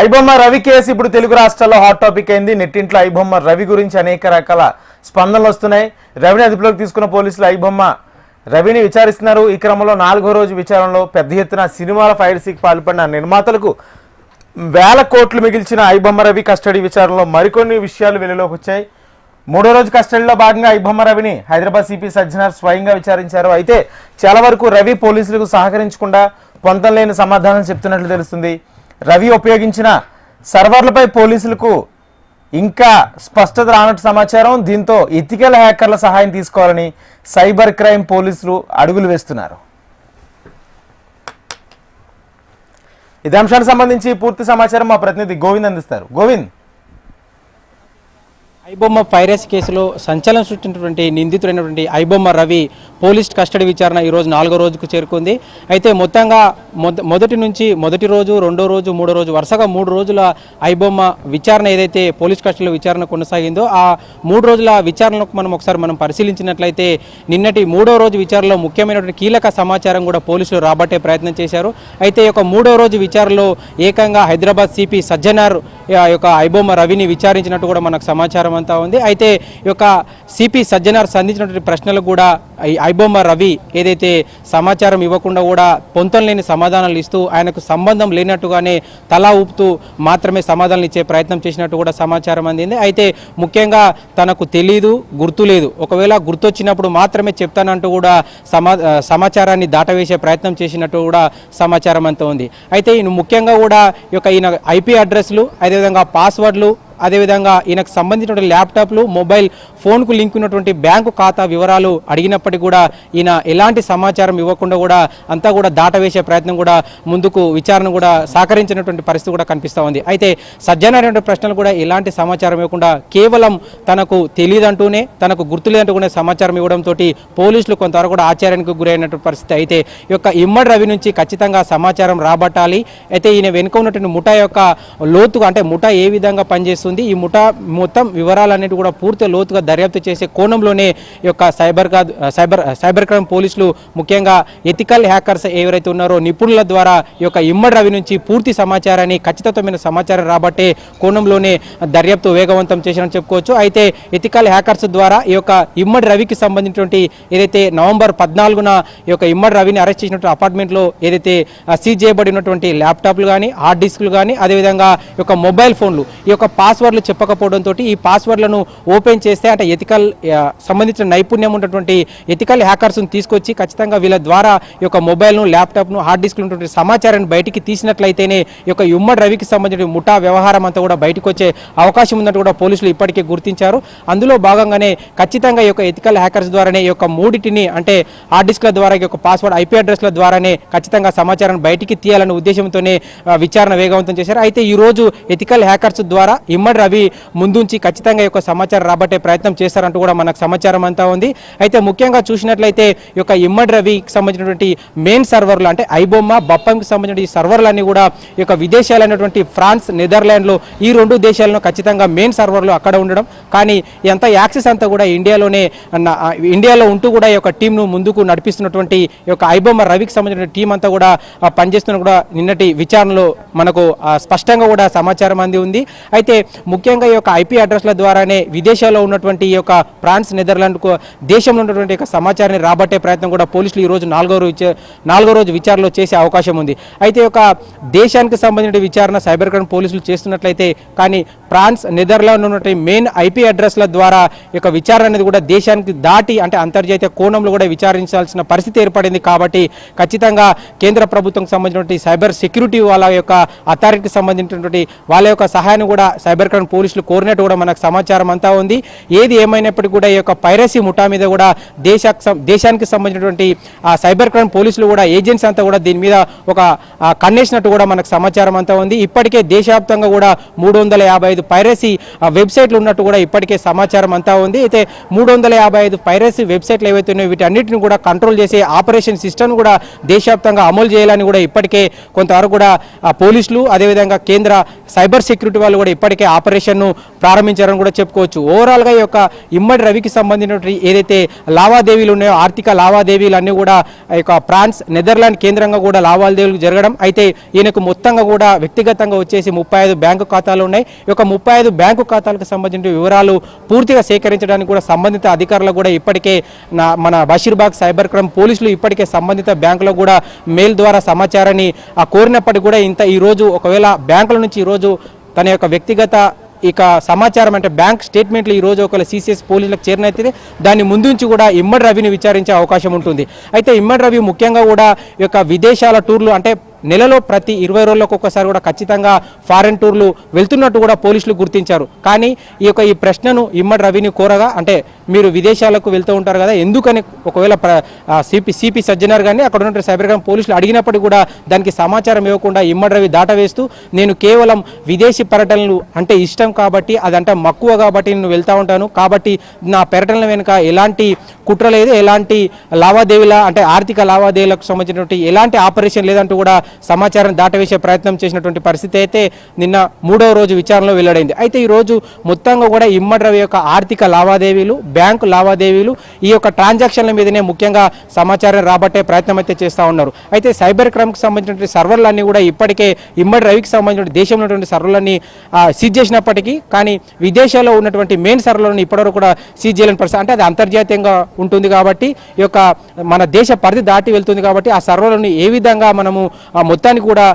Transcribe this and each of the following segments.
IBomma Ravi case ఇప్పుడు తెలుగు రాష్ట్రాల్లో hot topic అయింది. నెట్టింట్లో ఐబొమ్మ రవి గురించి అనేక రకాల స్పందనలు వస్తున్నాయి. రవిని అదుపులోకి తీసుకున్న పోలీసులు ఐబొమ్మ రవిని విచారిస్తున్నారు. ఈ క్రమంలో నాలుగో రోజు విచారణలో పెద్ద ఎత్తున సినిమాల ఫైర్సీకి పాల్పడిన నిర్మాతలకు వేల కోట్లు మిగిల్చిన ఐబొమ్మ రవి కస్టడీ విచారణలో మరికొన్ని విషయాలు వెలుగులోకి వచ్చాయి. మూడో రోజు కస్టడీలో భాగంగా ఐబొమ్మ రవిని హైదరాబాద్ సిపి సజ్జనార్ స్వయంగా విచారించారు. అయితే చాలా వరకు రవి పోలీసులకు సహకరించకుండా పొంతం లేని సమాధానం చెప్తున్నట్లు తెలుస్తుంది. రవి ఉపయోగించిన సర్వర్లపై పోలీసులకు ఇంకా స్పష్టత రానట్టు సమాచారం. దీంతో ఎథికల్ హ్యాకర్ల సహాయం తీసుకోవాలని సైబర్ క్రైమ్ పోలీసులు అడుగులు వేస్తున్నారు. ఇదే అంశానికి సంబంధించి పూర్తి సమాచారం మా ప్రతినిధి గోవింద్ అందిస్తారు. గోవింద్. ఐబొమ్మ పైరస్ కేసులో సంచలనం సృష్టించినటువంటి నిందితుడైనటువంటి ఐబొమ్మ రవి పోలీస్ కస్టడీ విచారణ ఈరోజు నాలుగో రోజుకు చేరుకుంది. అయితే మొత్తంగా మొద- మొదటి నుంచి మొదటి రోజు రెండో రోజు మూడో రోజు వరుసగా మూడు రోజుల ఐబొమ్మ విచారణ ఏదైతే పోలీస్ కస్టడీలో విచారణ కొనసాగిందో ఆ మూడు రోజుల విచారణకు మనం ఒకసారి మనం పరిశీలించినట్లయితే నిన్నటి మూడో రోజు విచారణలో ముఖ్యమైనటువంటి కీలక సమాచారం కూడా పోలీసులు రాబట్టే ప్రయత్నం చేశారు. అయితే ఈ మూడో రోజు విచారణలో ఏకంగా హైదరాబాద్ సిపి సజ్జనార్ ఆ యొక్క ఐబొమ్మ రవిని విచారించినట్టు కూడా మనకు సమాచారం అంతా ఉంది. అయితే ఈ యొక్క సిపి సజ్జనార్ సంధించినటువంటి ప్రశ్నలకు కూడా ఐబొమ్మ రవి ఏదైతే సమాచారం ఇవ్వకుండా కూడా పొంతం లేని సమాధానాలు ఇస్తూ ఆయనకు సంబంధం లేనట్టుగానే తలా ఊపుతూ మాత్రమే సమాధానాలు ఇచ్చే ప్రయత్నం చేసినట్టు కూడా సమాచారం అందింది. అయితే ముఖ్యంగా తనకు తెలీదు గుర్తు లేదు. ఒకవేళ గుర్తొచ్చినప్పుడు మాత్రమే చెప్తానంటూ కూడా సమా సమాచారాన్ని దాటవేసే ప్రయత్నం చేసినట్టు కూడా సమాచారం అంతా ఉంది. అయితే ఈయన ముఖ్యంగా కూడా ఈ యొక్క ఈయన ఐపీ అడ్రస్లు అదేవిధంగా పాస్వర్డ్లు అదేవిధంగా ఈయనకు సంబంధించినటువంటి ల్యాప్టాప్లు మొబైల్ ఫోన్కు లింక్ ఉన్నటువంటి బ్యాంకు ఖాతా వివరాలు అడిగినప్పటికీ కూడా ఈయన ఎలాంటి సమాచారం ఇవ్వకుండా కూడా అంతా కూడా దాటవేసే ప్రయత్నం కూడా ముందుకు విచారణ కూడా సహకరించినటువంటి పరిస్థితి కూడా కనిపిస్తూ ఉంది. అయితే సజ్జనటువంటి ప్రశ్నలు కూడా ఎలాంటి సమాచారం ఇవ్వకుండా కేవలం తనకు తెలియదంటూనే తనకు గుర్తులేదంటూనే సమాచారం ఇవ్వడంతో పోలీసులు కొంతవరకు కూడా ఆశ్చర్యానికి గురైనటువంటి పరిస్థితి. అయితే ఈ యొక్క ఇమ్మడి రవి నుంచి ఖచ్చితంగా సమాచారం రాబట్టాలి. అయితే ఈయన వెనుక ఉన్నటువంటి ముఠా యొక్క లోతుగా అంటే ముఠా ఏ విధంగా పనిచేస్తుంది ఈ ముఠా మొత్తం వివరాలన్నిటి కూడా పూర్తి లోతుగా దర్యాప్తు చేసే కోణంలోనే ఈ యొక్క సైబర్ సైబర్ సైబర్ క్రైమ్ పోలీసులు ముఖ్యంగా ఎథికల్ హ్యాకర్స్ ఎవరైతే ఉన్నారో నిపుణుల ద్వారా ఈ యొక్క ఇమ్మడి రవి నుంచి పూర్తి సమాచారాన్ని ఖచ్చితమైన సమాచారం రాబట్టే కోణంలోనే దర్యాప్తు వేగవంతం చేసినట్టు చెప్పుకోవచ్చు. అయితే ఎథికల్ హ్యాకర్స్ ద్వారా ఈ యొక్క ఇమ్మడి రవికి సంబంధించినటువంటి ఏదైతే నవంబర్ పద్నాలుగున ఈ యొక్క ఇమ్మడి రవిని అరెస్ట్ చేసినటువంటి అపార్ట్మెంట్లో ఏదైతే సీజ్ చేయబడినటువంటి ల్యాప్టాప్లు కానీ హార్డ్ డిస్క్లు కానీ అదేవిధంగా ఈ యొక్క మొబైల్ ఫోన్లు ఈ యొక్క పాస్వర్డ్లు చెప్పకపోవడంతో ఈ పాస్వర్డ్లను ఓపెన్ చేస్తే అంటే ఎథికల్ సంబంధించిన నైపుణ్యం ఉన్నటువంటి ఎథికల్ హ్యాకర్స్ను తీసుకొచ్చి ఖచ్చితంగా వీళ్ళ ద్వారా ఈ యొక్క మొబైల్ను ల్యాప్టాప్ను హార్డ్ డిస్క్లు ఉన్నటువంటి సమాచారాన్ని బయటికి తీసినట్లయితేనే ఈ యొక్క యుమ్మడి రవికి సంబంధించిన ముఠా వ్యవహారం అంతా కూడా బయటకు వచ్చే అవకాశం ఉన్నట్టు కూడా పోలీసులు ఇప్పటికే గుర్తించారు. అందులో భాగంగానే ఖచ్చితంగా ఈ యొక్క ఎథికల్ హ్యాకర్స్ ద్వారానే ఈ యొక్క మూడిటిని అంటే హార్డ్ డిస్క్ల ద్వారా ఈ యొక్క పాస్వర్డ్ ఐపీ అడ్రస్ల ద్వారానే ఖచ్చితంగా సమాచారాన్ని బయటికి తీయాలనే ఉద్దేశంతోనే విచారణ వేగవంతం చేశారు. అయితే ఈ రోజు ఎథికల్ హ్యాకర్స్ ద్వారా ఇమ్మడి రవి ముందుంచి ఖచ్చితంగా ఈ యొక్క సమాచారం రాబట్టే ప్రయత్నం చేశారంటూ కూడా మనకు సమాచారం అంతా ఉంది. అయితే ముఖ్యంగా చూసినట్లయితే ఈ యొక్క ఇమ్మడి రవికి సంబంధించినటువంటి మెయిన్ సర్వర్లు అంటే ఐబొమ్మ బప్పంకి సంబంధించిన ఈ సర్వర్లన్నీ కూడా ఈ యొక్క విదేశాలైనటువంటి ఫ్రాన్స్ నెదర్లాండ్లో ఈ రెండు దేశాలను ఖచ్చితంగా మెయిన్ సర్వర్లు అక్కడ ఉండడం. కానీ ఎంత యాక్సెస్ అంతా కూడా ఇండియాలోనే ఇండియాలో ఉంటూ కూడా ఈ యొక్క టీంను ముందుకు నడిపిస్తున్నటువంటి ఈ యొక్క ఐబొమ్మ రవికి సంబంధించిన టీం అంతా కూడా పనిచేస్తున్న కూడా నిన్నటి విచారణలో మనకు స్పష్టంగా కూడా సమాచారం అంది ఉంది. అయితే ముఖ్యంగా ఈ యొక్క ఐపీ అడ్రస్ల ద్వారానే విదేశాల్లో ఉన్నటువంటి ఈ యొక్క ఫ్రాన్స్ నెదర్లాండ్కు దేశంలో ఉన్నటువంటి యొక్క సమాచారాన్ని రాబట్టే ప్రయత్నం కూడా పోలీసులు ఈ రోజు నాలుగో రోజు నాలుగో రోజు విచారణలో చేసే అవకాశం ఉంది. అయితే ఒక యొక్క దేశానికి సంబంధించిన విచారణ సైబర్ క్రైమ్ పోలీసులు చేస్తున్నట్లయితే కానీ ఫ్రాన్స్ నెదర్లాండ్ ఉన్నటువంటి మెయిన్ ఐపీ అడ్రస్ల ద్వారా యొక్క విచారణ అనేది కూడా దేశానికి దాటి అంటే అంతర్జాతీయ కోణంలో కూడా విచారించాల్సిన పరిస్థితి ఏర్పడింది కాబట్టి ఖచ్చితంగా కేంద్ర ప్రభుత్వంకి సంబంధించినటువంటి సైబర్ సెక్యూరిటీ వాళ్ళ యొక్క అథారిటీకి సంబంధించినటువంటి వాళ్ళ యొక్క సహాయాన్ని కూడా సైబర్ క్రైమ్ పోలీసులు కోరినట్టు కూడా మనకు సమాచారం అంతా ఉంది. ఏది ఏమైనప్పటికీ కూడా ఈ యొక్క పైరసీ ముఠా మీద కూడా దేశ దేశానికి సంబంధించినటువంటి ఆ సైబర్ క్రైమ్ పోలీసులు కూడా ఏజెన్సీ అంతా కూడా దీని మీద ఒక కన్నేసినట్టు కూడా మనకు సమాచారం అంతా ఉంది. ఇప్పటికే దేశవ్యాప్తంగా కూడా మూడు వందల యాభై ఐదు పైరసీ ఆ, వెబ్సైట్లు ఉన్నట్టు కూడా ఇప్పటికే సమాచారం అంతా ఉంది. అయితే మూడు వందల యాభై ఐదు పైరసీ వెబ్సైట్లు ఏవైతే ఉన్నాయో వీటన్నిటిని కూడా కంట్రోల్ చేసే ఆపరేషన్ సిస్టమ్ కూడా దేశవ్యాప్తంగా అమలు చేయాలని కూడా ఇప్పటికే కొంతవరకు కూడా ఆ, పోలీసులు అదేవిధంగా కేంద్ర సైబర్ సెక్యూరిటీ వాళ్ళు కూడా ఇప్పటికే ఆపరేషన్ను ప్రారంభించారని కూడా చెప్పుకోవచ్చు. ఓవరాల్గా ఈ యొక్క ఇమ్మడి రవికి సంబంధించినటువంటి ఏదైతే లావాదేవీలు ఉన్నాయో ఆర్థిక లావాదేవీలు అన్నీ కూడా ఈ యొక్క ఫ్రాన్స్ నెదర్లాండ్ కేంద్రంగా కూడా లావాదేవీలు జరగడం అయితే ఈయనకు మొత్తంగా కూడా వ్యక్తిగతంగా వచ్చేసి ముప్పై ఐదు బ్యాంకు ఖాతాలు ఉన్నాయి. ఈ యొక్క ముప్పై ఐదు బ్యాంకు ఖాతాలకు సంబంధించిన వివరాలు పూర్తిగా సేకరించడానికి కూడా సంబంధిత అధికారులు కూడా ఇప్పటికే నా మన బషీర్బాగ్ సైబర్ క్రైమ్ పోలీసులు ఇప్పటికే సంబంధిత బ్యాంకులో కూడా మెయిల్ ద్వారా సమాచారాన్ని ఆ కోరినప్పటికీ కూడా ఇంత ఈరోజు ఒకవేళ బ్యాంకుల నుంచి ఈరోజు తన యొక్క వ్యక్తిగత ఇక సమాచారం అంటే బ్యాంక్ స్టేట్మెంట్లు ఈ రోజు ఒకవేళ సీసీఎస్ పోలీసులకు చేరినైతే దాన్ని ముందుంచి కూడా ఇమ్మడి రవిని విచారించే అవకాశం ఉంటుంది. అయితే ఇమ్మడి రవి ముఖ్యంగా కూడా యొక్క విదేశాల టూర్లు అంటే నెలలో ప్రతి ఇరవై రోజులకు ఒక్కసారి కూడా ఖచ్చితంగా ఫారెన్ టూర్లు వెళ్తున్నట్టు కూడా పోలీసులు గుర్తించారు. కానీ ఈ యొక్క ఈ ప్రశ్నను ఇమ్మడి రవిని కోరగా అంటే మీరు విదేశాలకు వెళ్తూ ఉంటారు కదా ఎందుకని ఒకవేళ సిపి సిపి సజ్జనార్ కానీ అక్కడ ఉన్న సైబర్ క్రైమ్ పోలీసులు అడిగినప్పటికీ కూడా దానికి సమాచారం ఇవ్వకుండా ఇమ్మడ్రవి దాటవేస్తూ నేను కేవలం విదేశీ పర్యటనలు అంటే ఇష్టం కాబట్టి అదంటే మక్కువ కాబట్టి నేను వెళ్తూ ఉంటాను. కాబట్టి నా పర్యటనల వెనుక ఎలాంటి కుట్ర లేదు ఎలాంటి లావాదేవీల అంటే ఆర్థిక లావాదేవీలకు సంబంధించినటువంటి ఎలాంటి ఆపరేషన్ లేదంటూ కూడా సమాచారం దాటవేసే ప్రయత్నం చేసినటువంటి పరిస్థితి అయితే నిన్న మూడవ రోజు విచారణలో వెల్లడైంది. అయితే ఈరోజు మొత్తంగా కూడా ఇమ్మడ్రవి యొక్క ఆర్థిక లావాదేవీలు బ్యాంకు లావాదేవీలు ఈ యొక్క ట్రాన్సాక్షన్ల మీదనే ముఖ్యంగా సమాచారం రాబట్టే ప్రయత్నం అయితే చేస్తూ ఉన్నారు. అయితే సైబర్ క్రైమ్కి సంబంధించినటువంటి సర్వర్లన్నీ కూడా ఇప్పటికే ఇమ్మడి రవికి సంబంధించిన దేశంలో ఉన్నటువంటి సర్వర్లన్నీ సీజ్ చేసినప్పటికీ కానీ విదేశాల్లో ఉన్నటువంటి మెయిన్ సర్వర్లను ఇప్పటివరకు కూడా సీజ్ చేయలేని పరిస్థితి అంటే అది అంతర్జాతీయంగా ఉంటుంది కాబట్టి ఈ యొక్క మన దేశ పరిధి దాటి వెళ్తుంది కాబట్టి ఆ సర్వర్లను ఏ విధంగా మనము ఆ మొత్తానికి కూడా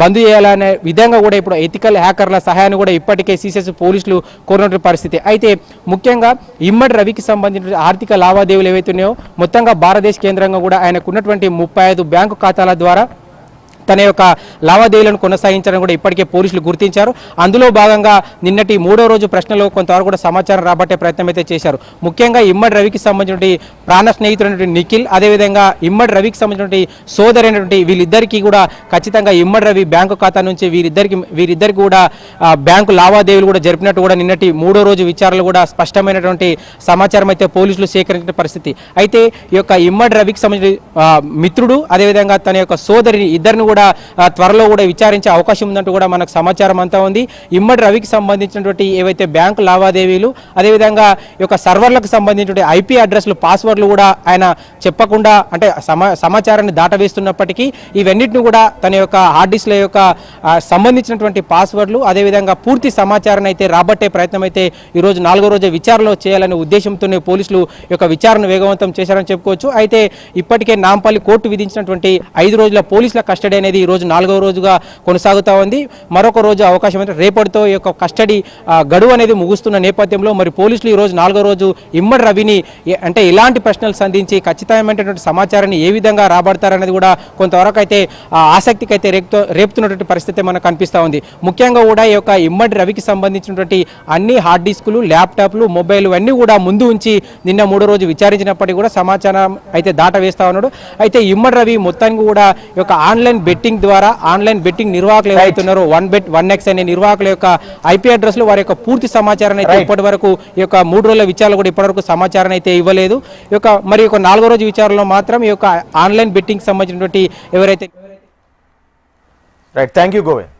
బంద్ చేయాలనే విధంగా కూడా ఇప్పుడు ఎథికల్ హ్యాకర్ల సహాయాన్ని కూడా ఇప్పటికే సీసీఎస్ పోలీసులు కోరినటువంటి పరిస్థితి. అయితే ముఖ్యంగా ఇమ్మడి రవికి సంబంధించిన ఆర్థిక లావాదేవీలు ఏవైతే ఉన్నాయో మొత్తంగా భారతదేశ కేంద్రంగా కూడా ఆయనకున్నటువంటి ముప్పై ఐదు బ్యాంకు ఖాతాల ద్వారా తన యొక్క లావాదేవీలను కొనసాగించడం కూడా ఇప్పటికే పోలీసులు గుర్తించారు. అందులో భాగంగా నిన్నటి మూడో రోజు ప్రశ్నలో కొంతవరకు కూడా సమాచారం రాబట్టే ప్రయత్నం అయితే చేశారు. ముఖ్యంగా ఇమ్మడి రవికి సంబంధించినటువంటి ప్రాణ స్నేహితుడైనటువంటి నిఖిల్ అదేవిధంగా ఇమ్మడి రవికి సంబంధించినటువంటి సోదరైనటువంటి వీళ్ళిద్దరికీ కూడా ఖచ్చితంగా ఇమ్మడి రవి బ్యాంకు ఖాతా నుంచి వీరిద్దరికి వీరిద్దరికి కూడా బ్యాంకు లావాదేవీలు కూడా జరిపినట్టు కూడా నిన్నటి మూడో రోజు విచారణలు కూడా స్పష్టమైనటువంటి సమాచారం అయితే పోలీసులు సేకరించిన పరిస్థితి. అయితే ఈ యొక్క ఇమ్మడి రవికి సంబంధించిన మిత్రుడు అదేవిధంగా తన యొక్క సోదరిని ఇద్దరిని కూడా కూడా త్వరలో కూడా విచారించే అవకాశం ఉందంటూ కూడా మనకు సమాచారం అంతా ఉంది. ఇమ్మడి రవికి సంబంధించినటువంటి ఏవైతే బ్యాంకు లావాదేవీలు అదేవిధంగా ఈ యొక్క సర్వర్లకు సంబంధించినటువంటి ఐపీ అడ్రస్లు పాస్వర్డ్లు కూడా ఆయన చెప్పకుండా అంటే సమా సమాచారాన్ని దాటవేస్తున్నప్పటికీ ఇవన్నిటిని కూడా తన యొక్క హార్డ్ డిస్క్ల యొక్క సంబంధించినటువంటి పాస్వర్డ్లు అదేవిధంగా పూర్తి సమాచారాన్ని అయితే రాబట్టే ప్రయత్నం అయితే ఈరోజు నాలుగో రోజు విచారణలో చేయాలనే ఉద్దేశంతోనే పోలీసులు యొక్క విచారణ వేగవంతం చేశారని చెప్పుకోవచ్చు. అయితే ఇప్పటికే నాంపల్లి కోర్టు విధించినటువంటి ఐదు రోజుల పోలీసుల కస్టడీ అనేది ఈ రోజు రోజుగా కొనసాగుతా ఉంది. మరొక రోజు అవకాశం అయితే రేపటితో ఈ యొక్క కస్టడీ గడువు అనేది ముగుస్తున్న నేపథ్యంలో మరి పోలీసులు ఈ రోజు నాలుగో రోజు ఇమ్మడి రవిని అంటే ఎలాంటి ప్రశ్నలు సంధించి ఖచ్చితమైనటువంటి సమాచారాన్ని ఏ విధంగా రాబడతారనేది కూడా కొంతవరకు అయితే ఆసక్తికి అయితే రేపుతో రేపుతున్నటువంటి పరిస్థితి మనకు కనిపిస్తూ ఉంది. ముఖ్యంగా కూడా ఈ యొక్క ఇమ్మడి రవికి సంబంధించినటువంటి అన్ని హార్డ్ డిస్కులు ల్యాప్టాప్లు మొబైల్ అన్నీ కూడా ముందు ఉంచి నిన్న మూడో రోజు విచారించినప్పటికీ కూడా సమాచారం అయితే దాట వేస్తా ఉన్నాడు. అయితే ఇమ్మడి రవి మొత్తానికి కూడా ఈ యొక్క ఆన్లైన్ బెట్టింగ్ ద్వారా ఆన్లైన్ బెట్టింగ్ నిర్వాహకులు ఎవరైతున్నారో వన్ బెట్ వన్ ఎక్స్ అనే నిర్వాహకుల యొక్క ఐపీ అడ్రస్లో వారి యొక్క పూర్తి సమాచారాన్ని అయితే ఇప్పటి వరకు ఈ యొక్క మూడు రోజుల విచారణ కూడా ఇప్పటివరకు సమాచారం అయితే ఇవ్వలేదు. ఈ యొక్క మరి యొక్క నాలుగో రోజు విచారణలో మాత్రం ఈ యొక్క ఆన్లైన్ బెట్టింగ్ సంబంధించినటువంటి ఎవరైతే రైట్ థ్యాంక్ యూ గోవింద్